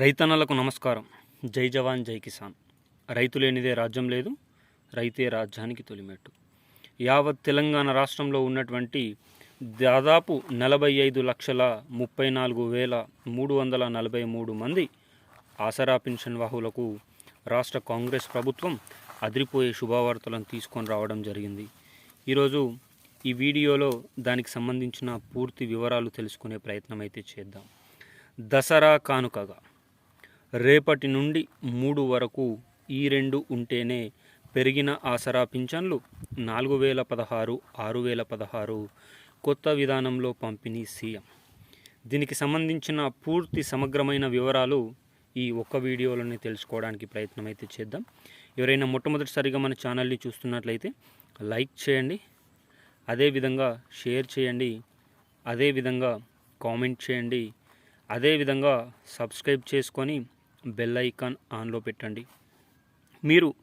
రైతన్నలకు నమస్కారం. జై జవాన్ జై కిసాన్. రైతు లేనిదే రాజ్యం లేదు రైతే రాజ్యానికి తొలిమెట్టు. యావత్ తెలంగాణ రాష్ట్రంలో ఉన్నటువంటి దాదాపు నలభై ఐదు లక్షల ముప్పై నాలుగు వేల మూడు వందల నలభై మూడు మంది ఆసరా పెన్షన్ వాహులకు రాష్ట్ర కాంగ్రెస్ ప్రభుత్వం అదిరిపోయే శుభవార్తలను తీసుకొని రావడం జరిగింది. ఈరోజు ఈ వీడియోలో దానికి సంబంధించిన పూర్తి వివరాలు తెలుసుకునే ప్రయత్నం అయితే చేద్దాం. దసరా కానుకగా రేపటి నుండి మూడు వరకు ఈ రెండు ఉంటేనే పెరిగిన ఆసరా పింఛన్లు నాలుగు వేల పదహారు ఆరు వేల పదహారు కొత్త విధానంలో పంపిణీ సీఎం. దీనికి సంబంధించిన పూర్తి సమగ్రమైన వివరాలు ఈ ఒక్క వీడియోలోనే తెలుసుకోవడానికి ప్రయత్నం అయితే చేద్దాం. ఎవరైనా మొట్టమొదటిసారిగా మన ఛానల్ని చూస్తున్నట్లయితే లైక్ చేయండి అదేవిధంగా షేర్ చేయండి అదేవిధంగా కామెంట్ చేయండి అదేవిధంగా సబ్స్క్రైబ్ చేసుకొని బెల్ ఐకాన్ ఆన్లో పెట్టండి. మీరు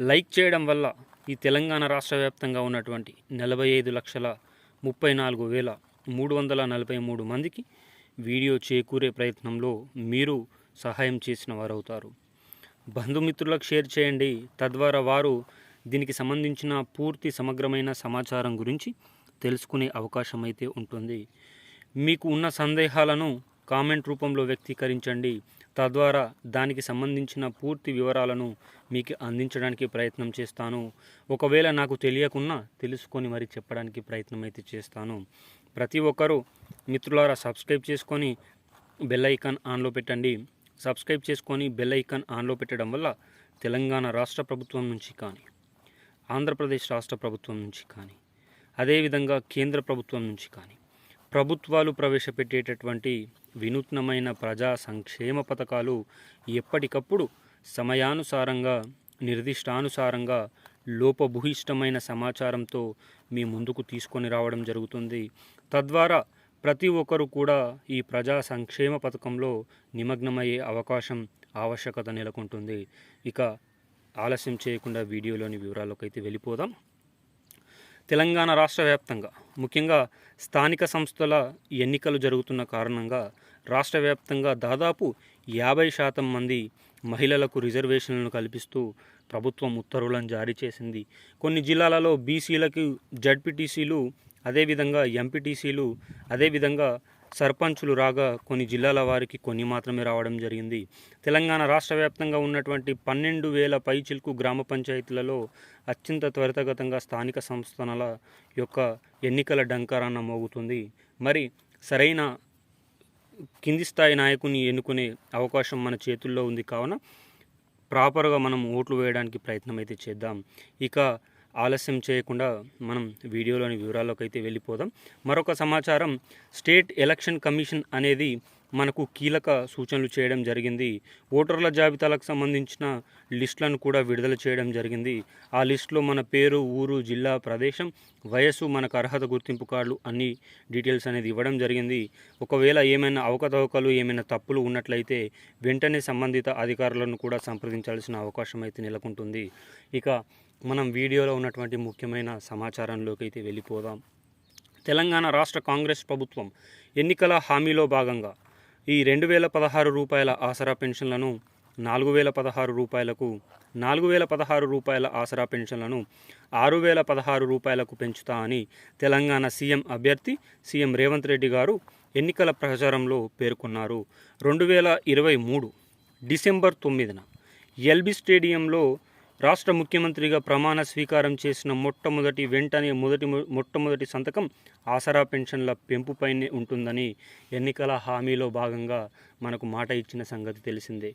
లైక్ చేయడం వల్ల ఈ తెలంగాణ రాష్ట్ర వ్యాప్తంగా ఉన్నటువంటి నలభై ఐదు లక్షల ముప్పై నాలుగు వేల మూడు వందల నలభై మూడు మందికి వీడియో చేకూరే ప్రయత్నంలో మీరు సహాయం చేసిన వారు అవుతారు బంధుమిత్రులకు షేర్ చేయండి. తద్వారా వారు దీనికి సంబంధించిన పూర్తి సమగ్రమైన సమాచారం గురించి తెలుసుకునే అవకాశం అయితే ఉంటుంది. మీకు ఉన్న సందేహాలను కామెంట్ రూపంలో వ్యక్తీకరించండి. తద్వారా దానికి సంబంధించిన పూర్తి వివరాలను మీకు అందించడానికి ప్రయత్నం చేస్తాను. ఒకవేళ నాకు తెలియకున్నా తెలుసుకొని మరి చెప్పడానికి ప్రయత్నం అయితే చేస్తాను. ప్రతి ఒక్కరూ మిత్రులారా సబ్స్క్రైబ్ చేసుకొని బెల్ ఐకాన్ ఆన్లో పెట్టండి. సబ్స్క్రైబ్ చేసుకొని బెల్ ఐకాన్ ఆన్లో పెట్టడం వల్ల తెలంగాణ రాష్ట్ర ప్రభుత్వం నుంచి కానీ ఆంధ్రప్రదేశ్ రాష్ట్ర ప్రభుత్వం నుంచి కానీ అదేవిధంగా కేంద్ర ప్రభుత్వం నుంచి కానీ ప్రభుత్వాలు ప్రవేశపెట్టేటటువంటి వినూత్నమైన ప్రజా సంక్షేమ పథకాలు ఎప్పటికప్పుడు సమయానుసారంగా నిర్దిష్టానుసారంగా లోపభూయిష్టమైన సమాచారంతో మీ ముందుకు తీసుకొని రావడం జరుగుతుంది. తద్వారా ప్రతి ఒక్కరు కూడా ఈ ప్రజా సంక్షేమ పథకంలో నిమగ్నమయ్యే అవకాశం ఆవశ్యకత నెలకొంటుంది. ఇక ఆలస్యం చేయకుండా వీడియోలోని వివరాల్లోకి అయితే వెళ్ళిపోదాం. తెలంగాణ రాష్ట్ర వ్యాప్తంగా ముఖ్యంగా స్థానిక సంస్థల ఎన్నికలు జరుగుతున్న కారణంగా రాష్ట్ర వ్యాప్తంగా దాదాపు యాభై శాతం మంది మహిళలకు రిజర్వేషన్లను కల్పిస్తూ ప్రభుత్వం ఉత్తర్వులను జారీ చేసింది. కొన్ని జిల్లాలలో బీసీలకు జడ్పీటీసీలు అదేవిధంగా ఎంపీటీసీలు అదేవిధంగా సర్పంచులు రాగా కొన్ని జిల్లాల వారికి కొన్ని మాత్రమే రావడం జరిగింది. తెలంగాణ రాష్ట్ర వ్యాప్తంగా ఉన్నటువంటి పన్నెండు వేల పైచిల్కు గ్రామ పంచాయతీలలో అత్యంత త్వరితగతంగా స్థానిక సంస్థల యొక్క ఎన్నికల డంకారాన్న మోగుతుంది. మరి సరైన కింది స్థాయి నాయకుని ఎన్నుకునే అవకాశం మన చేతుల్లో ఉంది కావున ప్రాపర్గా మనం ఓట్లు వేయడానికి ప్రయత్నం అయితే చేద్దాం. ఇక ఆలస్యం చేయకుండా మనం వీడియోలోని వివరాల్లోకి అయితే వెళ్ళిపోదాం. మరొక సమాచారం స్టేట్ ఎలక్షన్ కమిషన్ అనేది మనకు కీలక సూచనలు చేయడం జరిగింది. ఓటర్ల జాబితాలకు సంబంధించిన లిస్టులను కూడా విడుదల చేయడం జరిగింది. ఆ లిస్టులో మన పేరు ఊరు జిల్లా ప్రదేశం వయస్సు మనకు అర్హత గుర్తింపు కార్డులు అన్ని డీటెయిల్స్ అనేది ఇవ్వడం జరిగింది. ఒకవేళ ఏమైనా అవకతవకలు ఏమైనా తప్పులు ఉన్నట్లయితే వెంటనే సంబంధిత అధికారులను కూడా సంప్రదించాల్సిన అవకాశం అయితే నెలకొంటుంది. ఇక మనం వీడియోలో ఉన్నటువంటి ముఖ్యమైన సమాచారంలోకి అయితే వెళ్ళిపోదాం. తెలంగాణ రాష్ట్ర కాంగ్రెస్ ప్రభుత్వం ఎన్నికల హామీలో భాగంగా ఈ రెండు వేల పదహారు రూపాయల ఆసరా పెన్షన్లను నాలుగు వేల పదహారు రూపాయలకు నాలుగు వేల పదహారు రూపాయల ఆసరా పెన్షన్లను ఆరు వేల పదహారు రూపాయలకు పెంచుతా అని తెలంగాణ సీఎం అభ్యర్థి సీఎం రేవంత్ రెడ్డి గారు ఎన్నికల ప్రచారంలో పేర్కొన్నారు. రెండు వేల ఇరవై మూడు డిసెంబర్ తొమ్మిదిన ఎల్బీ స్టేడియంలో రాష్ట్ర ముఖ్యమంత్రిగా ప్రమాణ స్వీకారం చేసిన మొట్టమొదటి వెంటనే మొదటి మొట్టమొదటి సంతకం ఆసరా పెన్షన్ల పెంపుపైనే ఉంటుందని ఎన్నికల హామీలో భాగంగా మనకు మాట ఇచ్చిన సంగతి తెలిసిందే.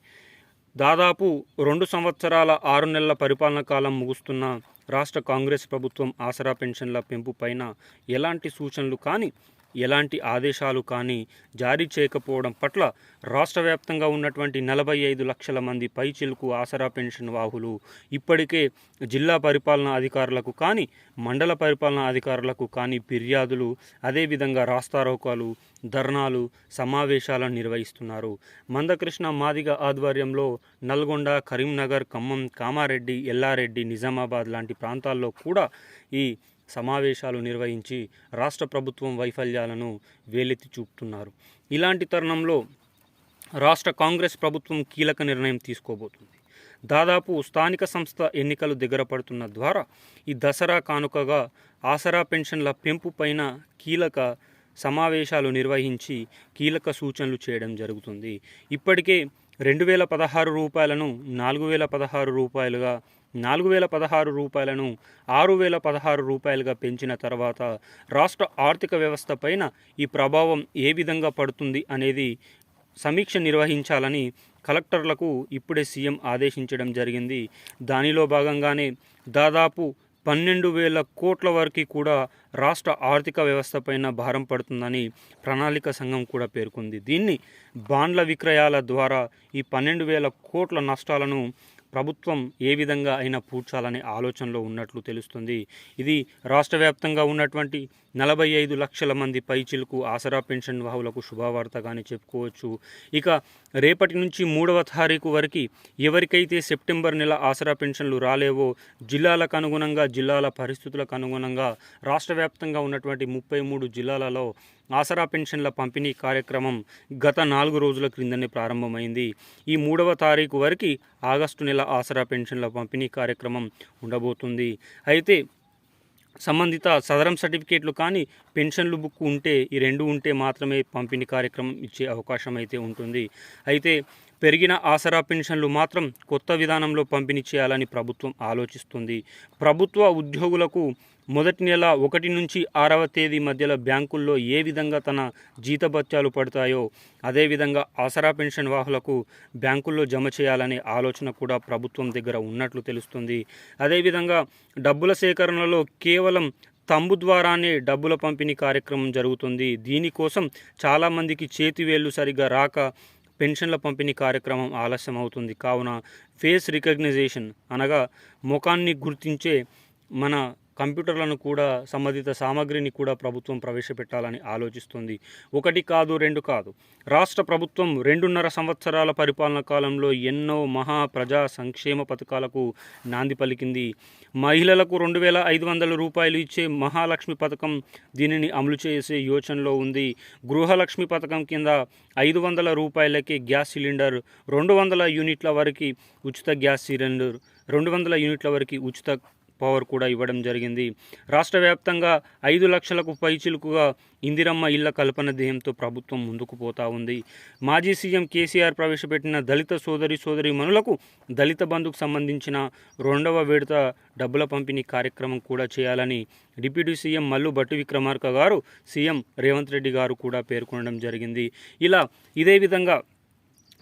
దాదాపు రెండు సంవత్సరాల ఆరు నెలల పరిపాలన కాలం ముగుస్తున్న రాష్ట్ర కాంగ్రెస్ ప్రభుత్వం ఆసరా పెన్షన్ల పెంపు పైన ఎలాంటి సూచనలు కానీ ఎలాంటి ఆదేశాలు కానీ జారీ చేయకపోవడం పట్ల రాష్ట్ర వ్యాప్తంగా ఉన్నటువంటి నలభై ఐదు లక్షల మంది పైచిలుకు ఆసరా పెన్షన్ వాహులు ఇప్పటికే జిల్లా పరిపాలనా అధికారులకు కానీ మండల పరిపాలనా అధికారులకు కానీ ఫిర్యాదులు అదేవిధంగా రాస్తారోకాలు ధర్నాలు సమావేశాలను నిర్వహిస్తున్నారు. మందకృష్ణ మాదిగ ఆధ్వర్యంలో నల్గొండ కరీంనగర్ ఖమ్మం కామారెడ్డి ఎల్లారెడ్డి నిజామాబాద్ లాంటి ప్రాంతాల్లో కూడా ఈ సమావేశాలు నిర్వహించి రాష్ట్ర ప్రభుత్వం వైఫల్యాలను వేలెత్తి చూపుతున్నారు. ఇలాంటి తరుణంలో రాష్ట్ర కాంగ్రెస్ ప్రభుత్వం కీలక నిర్ణయం తీసుకోబోతుంది. దాదాపు స్థానిక సంస్థ ఎన్నికలు దగ్గర పడుతున్న ద్వారా ఈ దసరా కానుకగా ఆసరా పెన్షన్ల పెంపు పైన కీలక సమావేశాలు నిర్వహించి కీలక సూచనలు చేయడం జరుగుతుంది. ఇప్పటికే రెండు వేల పదహారు రూపాయలను నాలుగు వేల పదహారు రూపాయలుగా నాలుగు వేల పదహారు రూపాయలను ఆరు వేల పదహారు రూపాయలుగా పెంచిన తర్వాత రాష్ట్ర ఆర్థిక వ్యవస్థ పైన ఈ ప్రభావం ఏ విధంగా పడుతుంది అనేది సమీక్ష నిర్వహించాలని కలెక్టర్లకు ఇప్పుడే సీఎం ఆదేశించడం జరిగింది. దానిలో భాగంగానే దాదాపు పన్నెండు వేల కోట్ల వరకు కూడా రాష్ట్ర ఆర్థిక వ్యవస్థ పైన భారం పడుతుందని ప్రణాళిక సంఘం కూడా పేర్కొంది. దీన్ని బాండ్ల విక్రయాల ద్వారా ఈ పన్నెండు వేల కోట్ల నష్టాలను ప్రభుత్వం ఏ విధంగా అయినా పూడ్చాలనే ఆలోచనలో ఉన్నట్లు తెలుస్తుంది. ఇది రాష్ట్ర వ్యాప్తంగా ఉన్నటువంటి నలభై ఐదు లక్షల మంది పైచిలకు ఆసరా పెన్షన్ వాహులకు శుభవార్తగానే చెప్పుకోవచ్చు. ఇక రేపటి నుంచి మూడవ తారీఖు వరకు ఎవరికైతే సెప్టెంబర్ నెల ఆసరా పెన్షన్లు రాలేవో జిల్లాలకు అనుగుణంగా జిల్లాల పరిస్థితులకు అనుగుణంగా రాష్ట్ర వ్యాప్తంగా ఉన్నటువంటి ముప్పై మూడు జిల్లాలలో ఆసరా పెన్షన్ల పంపిణీ కార్యక్రమం గత నాలుగు రోజుల క్రిందనే ప్రారంభమైంది. ఈ మూడవ తారీఖు వరకు ఆగస్టు నెల ఆసరా పెన్షన్ల పంపిణీ కార్యక్రమం ఉండబోతుంది. అయితే సంబంధిత సదరం సర్టిఫికేట్లు కానీ పెన్షన్లు బుక్ ఉంటే ఈ రెండు ఉంటే మాత్రమే పంపిణీ కార్యక్రమం ఇచ్చే అవకాశం అయితే ఉంటుంది. అయితే పెరిగిన ఆసరా పెన్షన్లు మాత్రం కొత్త విధానంలో పంపిణీ చేయాలని ప్రభుత్వం ఆలోచిస్తుంది. ప్రభుత్వ ఉద్యోగులకు మొదటి నెల ఒకటి నుంచి ఆరవ తేదీ మధ్యలో బ్యాంకుల్లో ఏ విధంగా తన జీతభత్యాలు పడతాయో అదేవిధంగా ఆసరా పెన్షన్ వాహులకు బ్యాంకుల్లో జమ చేయాలనే ఆలోచన కూడా ప్రభుత్వం దగ్గర ఉన్నట్లు తెలుస్తుంది. అదేవిధంగా డబ్బుల సేకరణలో కేవలం తంబు ద్వారానే డబ్బుల పంపిణీ కార్యక్రమం జరుగుతుంది. దీనికోసం చాలామందికి చేతివేళ్ళు సరిగ్గా రాక పెన్షన్ల పంపిణీ కార్యక్రమం ఆలస్యం అవుతుంది. కావున ఫేస్ రికగ్నైజేషన్ అనగా ముఖాన్ని గుర్తించే మన కంప్యూటర్లను కూడా సంబంధిత సామాగ్రిని కూడా ప్రభుత్వం ప్రవేశపెట్టాలని ఆలోచిస్తుంది. ఒకటి కాదు రెండు కాదు. రాష్ట్ర ప్రభుత్వం రెండున్నర సంవత్సరాల పరిపాలన కాలంలో ఎన్నో మహా ప్రజా సంక్షేమ పథకాలకు నాంది పలికింది. మహిళలకు రెండు వేల ఐదు వందల రూపాయలు ఇచ్చే మహాలక్ష్మి పథకం దీనిని అమలు చేసే యోచనలో ఉంది. గృహలక్ష్మి పథకం కింద ఐదు వందల రూపాయలకే గ్యాస్ సిలిండర్ రెండు వందల యూనిట్ల వరకు ఉచిత గ్యాస్ సిలిండర్ రెండు వందల యూనిట్ల వరకు ఉచిత పవర్ కూడా ఇవ్వడం జరిగింది. రాష్ట్ర వ్యాప్తంగా ఐదు లక్షలకు పైచిలుకుగా ఇందిరమ్మ ఇళ్ళ కల్పన ధ్యేయంతో ప్రభుత్వం ముందుకు పోతా ఉంది. మాజీ సీఎం కేసీఆర్ ప్రవేశపెట్టిన దళిత సోదరి సోదరి మనులకు దళిత బంధుకు సంబంధించిన రెండవ విడత డబ్బుల పంపిణీ కార్యక్రమం కూడా చేయాలని deputy CM Mallu Bhatti Vikramarka garu CM Revanth Reddy గారు కూడా పేర్కొనడం జరిగింది. ఇలా ఇదే విధంగా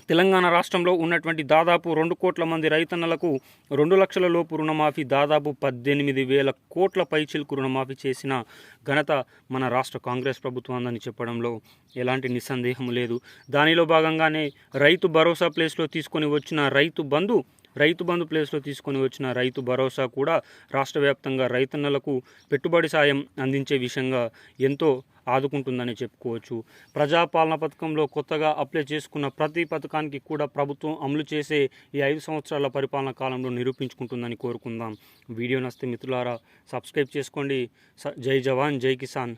తెలంగాణ రాష్ట్రంలో ఉన్నటువంటి దాదాపు రెండు కోట్ల మంది రైతన్నలకు రెండు లక్షల లోపు రుణమాఫీ దాదాపు పద్దెనిమిది వేల కోట్ల పైచిలకు రుణమాఫీ చేసిన ఘనత మన రాష్ట్ర కాంగ్రెస్ ప్రభుత్వం అని చెప్పడంలో ఎలాంటి నిస్సందేహం లేదు. దానిలో భాగంగానే రైతు భరోసా ప్లేస్లో తీసుకొని వచ్చిన రైతు బంధు రైతు బంధు ప్లేస్లో తీసుకొని వచ్చిన రైతు భరోసా కూడా రాష్ట్ర వ్యాప్తంగా రైతన్నలకు పెట్టుబడి సాయం అందించే విషయంగా ఎంతో ఆదుకుంటుందని చెప్పుకోవచ్చు. ప్రజాపాలన పథకంలో కొత్తగా అప్లై చేసుకున్న ప్రతి పథకానికి కూడా ప్రభుత్వం అమలు చేసే ఈ ఐదు సంవత్సరాల పరిపాలన కాలంలో నిరూపించుకుంటుందని కోరుకుందాం. వీడియో నస్తే మిత్రులారా సబ్స్క్రైబ్ చేసుకోండి. స- జై జవాన్ జై కిసాన్.